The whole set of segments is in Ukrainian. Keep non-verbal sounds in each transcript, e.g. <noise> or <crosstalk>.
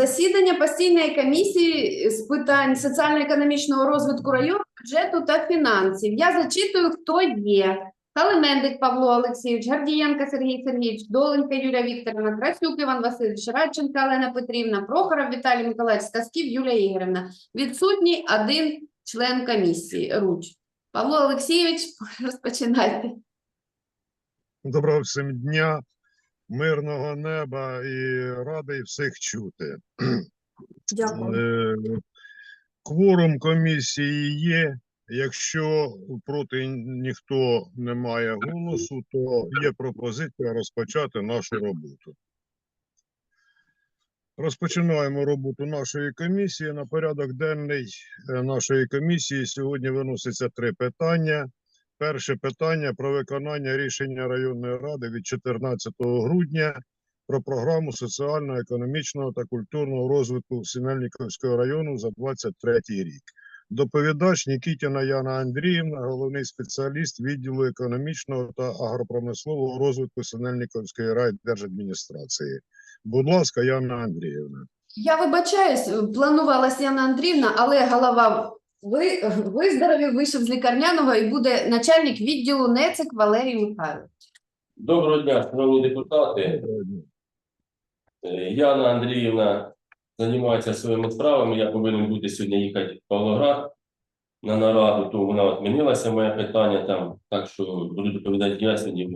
Засідання постійної комісії з питань соціально-економічного розвитку району, бюджету та фінансів. Я зачитую, хто є. Калимендик Павло Олексійович, Гардієнко Сергій Сергійович, Доленька Юлія Вікторівна, Красюк Іван Васильович, Радченка Олена Петрівна, Прохоров Віталій Миколаївич, Скасків Юлія Ігорівна. Відсутній один член комісії. Руч. Павло Олексійович, <laughs> розпочинайте. Доброго всім дня, мирного неба і радий всіх чути. Е, Кворум комісії є. Якщо проти ніхто не має голосу, то є пропозиція розпочати нашу роботу. Розпочинаємо роботу нашої комісії. На порядок денний е, нашої комісії сьогодні виноситься три питання. Перше питання про виконання рішення районної ради від 14 грудня про програму соціально-економічного та культурного розвитку Синельниковського району за 23 рік. Доповідач Нікітіна Яна Андріївна, головний спеціаліст відділу економічного та агропромислового розвитку Синельниковської райдержадміністрації. Будь ласка, Яна Андріївна. Я вибачаюсь, планувалася Яна Андріївна, але голова ви, <laughs> виздоровів, вийшов з лікарняного і буде начальник відділу НЕЦИК Валерій Михайлович. Доброго дня, шановні депутати. Е, Яна Андріївна займається своїми справами. Я повинен бути сьогодні їхати в Павлоград на нараду, то вона відмінилася моє питання там, так що буду доповідати я сьогодні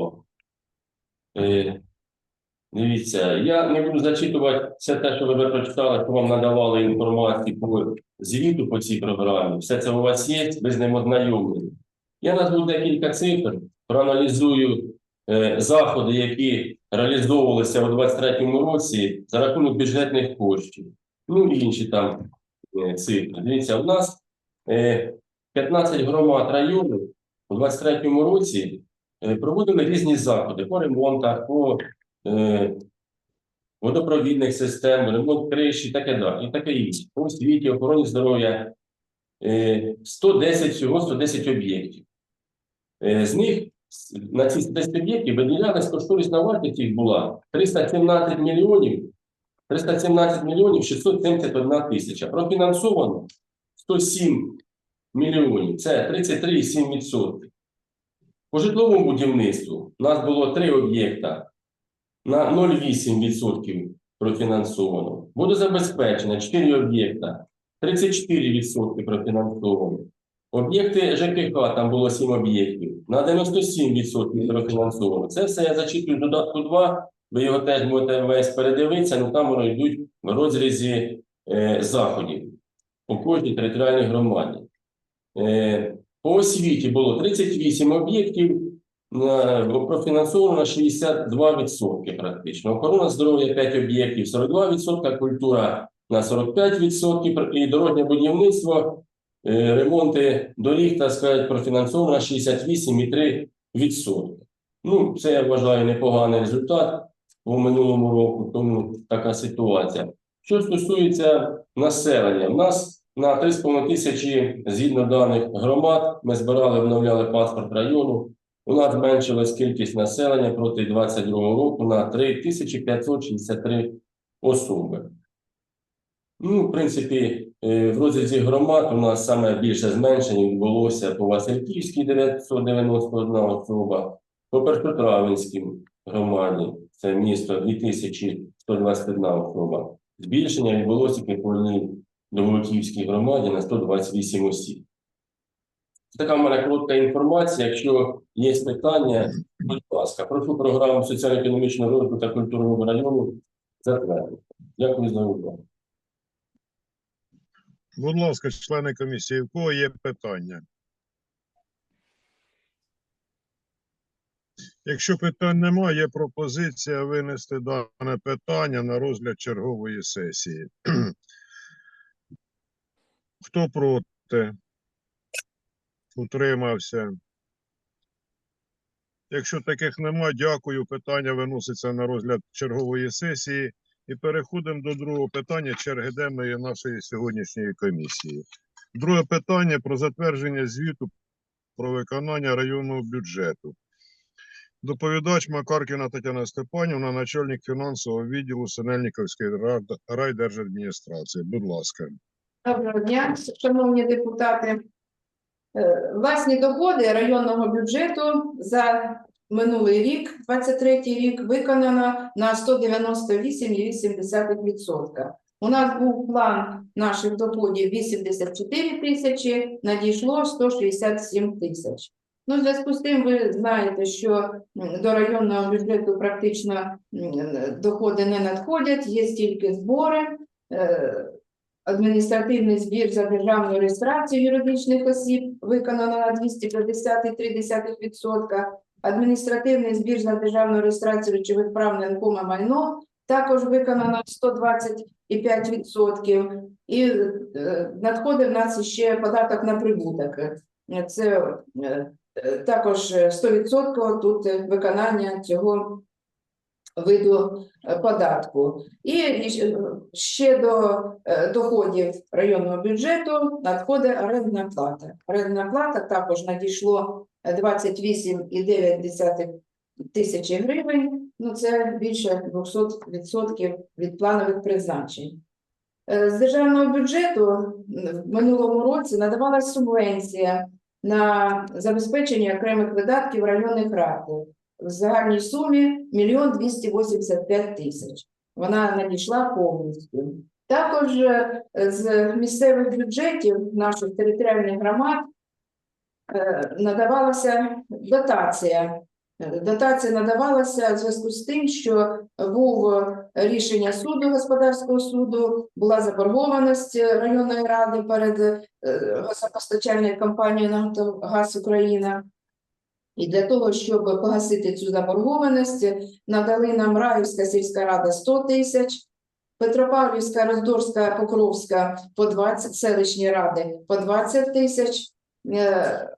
Дивіться, я не буду зачитувати все те, що ви прочитали, що вам надавали інформацію по звіту по цій програмі. Все це у вас є, ви з ним ознайомлені. Я назву декілька цифр, проаналізую е, заходи, які реалізовувалися у 2023 році за рахунок бюджетних коштів. Ну і інші там е, цифри. Дивіться, у нас е, 15 громад району у 2023 році е, проводили різні заходи по ремонтах, по водопровідних систем, ремонт криші, таке далі, і таке інше. По освіті, охороні здоров'я. Е, 110 всього 110 об'єктів. Е, З них на ці 110 об'єктів виділялась кошторисна вартість їх була 317 мільйонів, 317 мільйонів 671 тисяча. Профінансовано 107 мільйонів, це 33,7%. По житловому будівництву у нас було три об'єкта на 0,8% профінансовано. Водозабезпечення 4 об'єкта, 34% профінансовано. Об'єкти ЖКХ, там було 7 об'єктів, на 97% профінансовано. Це все я зачитую додатку 2, ви його теж можете весь передивитися, але там воно йдуть в розрізі е, заходів по кожній територіальній громаді. Е, по освіті було 38 об'єктів, профінансовано 62% практично. Охорона здоров'я 5 об'єктів, 42%, культура на 45% і дорожнє будівництво, е, ремонти доріг, так сказати, профінансовано на 68,3%. Ну, це я вважаю непоганий результат у минулому року, тому така ситуація. Що стосується населення, у нас на 3,5 тисячі, згідно даних громад, ми збирали, обновляли паспорт району. У нас зменшилась кількість населення проти 2022 року на 3563 особи. Ну, в принципі, е, в розрізі громад у нас саме більше зменшення відбулося по Васильківській 991 особа, по Першотравенській громаді, це місто 2121 особа. Збільшення відбулося по одній громаді на 128 осіб. Така в мене коротка інформація. Якщо є питання, будь ласка, прошу програму соціально-економічного розвитку та культурного району затвердити. Дякую за увагу. Будь ласка, члени комісії, в кого є питання? Якщо питань немає, є пропозиція винести дане питання на розгляд чергової сесії. <clears throat> Хто проти? Утримався. Якщо таких немає, дякую. Питання виноситься на розгляд чергової сесії. І переходимо до другого питання черги денної нашої сьогоднішньої комісії. Друге питання про затвердження звіту про виконання районного бюджету. Доповідач Макаркіна Тетяна Степанівна, начальник фінансового відділу Синельниковської райдержадміністрації. Будь ласка. Доброго дня, шановні депутати. Е, Власні доходи районного бюджету за минулий рік, 23 рік, виконано на 198,8%. У нас був план наших доходів 84 тисячі, надійшло 167 тисяч. Ну, в зв'язку з тим, ви знаєте, що до районного бюджету практично доходи не надходять, є тільки збори. Адміністративний збір за державну реєстрацію юридичних осіб виконано на 250,3%. Адміністративний збір за державну реєстрацію речових прав на нерухоме майно також виконано 125%. І е, надходить в нас ще податок на прибуток. Це е, також е, 100% тут виконання цього виду е, податку. І і ще до е, доходів районного бюджету надходить орендна плата. Орендна плата також надійшло е, 28,9 тисячі гривень. Ну, це більше 200% від планових призначень. Е, З державного бюджету в минулому році надавалася субвенція на забезпечення окремих видатків районних рад в загальній сумі 1 285 тисяч. Вона надійшла повністю. Також е, з місцевих бюджетів наших територіальних громад е, надавалася дотація. Е, Дотація надавалася в зв'язку з тим, що був рішення суду господарського суду, була заборгованість районної ради перед газопостачальною компанією «Нафтогаз Україна». І для того, щоб погасити цю заборгованість, надали нам Раївська сільська рада 100 тисяч, Петропавлівська, Роздорська, Покровська по 20, селищні ради по 20 тисяч, е,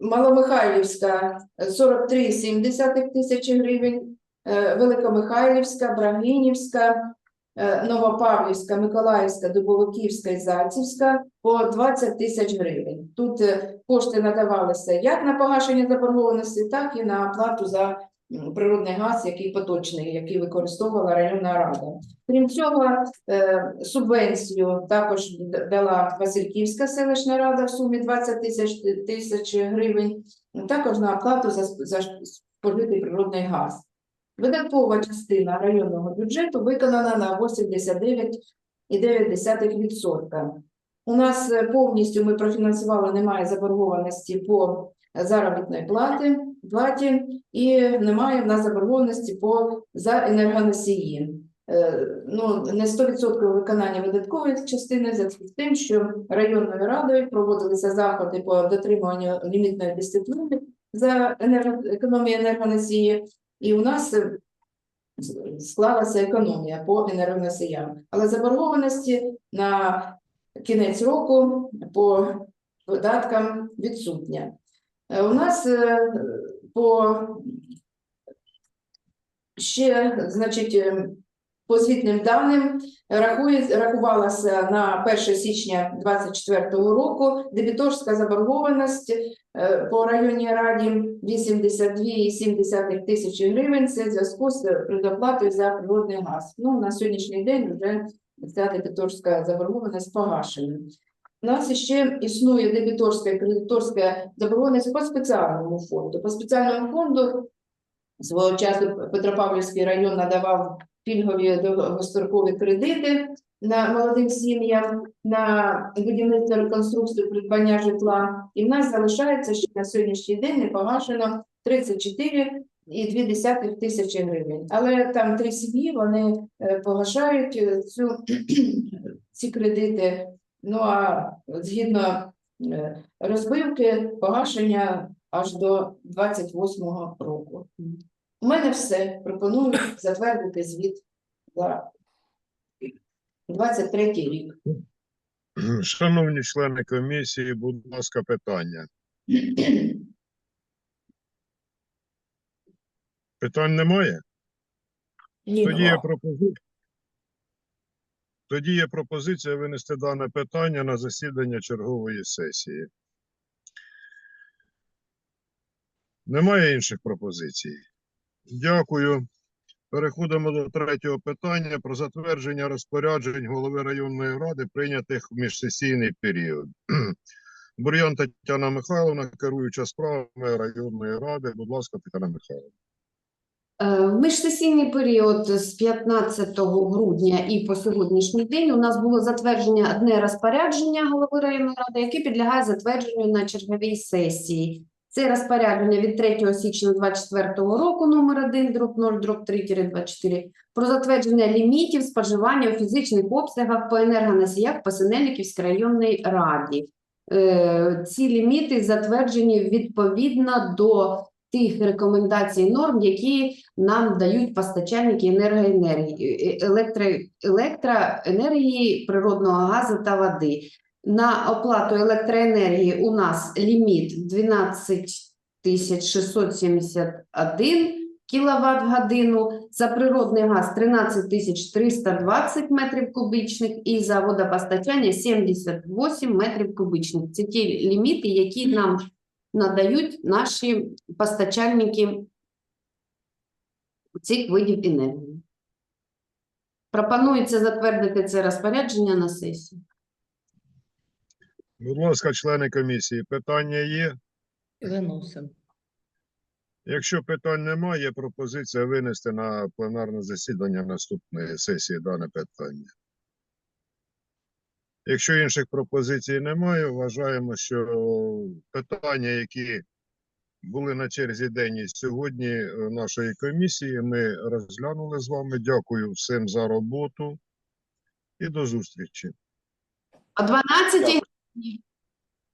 Маломихайлівська 43,7 тисячі гривень, е, Великомихайлівська, Брагинівська, е, Новопавлівська, Миколаївська, Дубовиківська і Зайцівська по 20 тисяч гривень. Тут кошти надавалися як на погашення заборгованості, так і на оплату за природний газ, який поточний, який використовувала районна рада. Крім цього, е, субвенцію також дала Васильківська селищна рада в сумі 20 тисяч тисяч гривень, також на оплату за, за спожитий природний газ. Видаткова частина районного бюджету виконана на 89,9%. У нас е, повністю ми профінансували, немає заборгованості по заробітної плати, платі і немає в нас заборгованості по за енергоносії. Е, Ну, не 100% виконання видаткової частини в зв'язку з тим, що районною радою проводилися заходи по дотримуванню лімітної дисципліни за енерго- економію енергоносії, і у нас е, склалася економія по енергоносіям. Але заборгованості на кінець року по видаткам відсутня. Е, У нас е, по ще, значить, е, по звітним даним рахує, рахувалася на 1 січня 2024 року дебіторська заборгованість по районній раді 82,7 тисячі гривень. Це в зв'язку з предоплатою за природний газ. Ну, на сьогоднішній день вже ця дебіторська заборгованість погашена. У нас ще існує дебіторська і кредиторська заборгованість по спеціальному фонду. По спеціальному фонду свого часу Петропавлівський район надавав пільгові довгострокові кредити на молодим сім'ям на будівництво реконструкцію придбання житла. І в нас залишається ще на сьогоднішній день не погашено 34,2 тисячі гривень. Але там три сім'ї вони е, погашають е, цю <clears throat> ці кредити. Ну а згідно е, розбивки погашення аж до 28-го року. У мене все. Пропоную затвердити звіт за 23 рік. Шановні члени комісії, будь ласка, питання. <clears throat> Питань немає? Ні, Тоді є пропозиція. Тоді є пропозиція винести дане питання на засідання чергової сесії. Немає інших пропозицій. Дякую. Переходимо до третього питання про затвердження розпоряджень голови районної ради, прийнятих в міжсесійний період. Бур'ян Тетяна Михайловна, керуюча справами районної ради. Будь ласка, Тетяна Михайловна. Е, В міжсесійний період з 15 грудня і по сьогоднішній день у нас було затвердження одне розпорядження голови районної ради, яке підлягає затвердженню на черговій сесії. Це розпорядження від 3 січня 2024 року номер 1, дроб 0, дроб 3-24, про затвердження лімітів споживання у фізичних обсягах по енергоносіях по Синельниківській районній раді. Е, Ці ліміти затверджені відповідно до тих рекомендацій норм, які нам дають постачальники енергоенергії, е, електро, електроенергії, природного газу та води. На оплату електроенергії у нас ліміт 12 671 кВт в годину, за природний газ 13 320 метрів кубічних і за водопостачання 78 метрів кубічних. Це ті ліміти, які нам надають наші постачальники цих видів енергії. Пропонується затвердити це розпорядження на сесію. Будь ласка, члени комісії, питання є? Виносимо. Якщо питань немає, є пропозиція винести на пленарне засідання наступної сесії дане питання. Якщо інших пропозицій немає, вважаємо, що питання, які були на черзі день і сьогодні е, нашої комісії, ми розглянули з вами. Дякую всім за роботу і до зустрічі. О 12 годині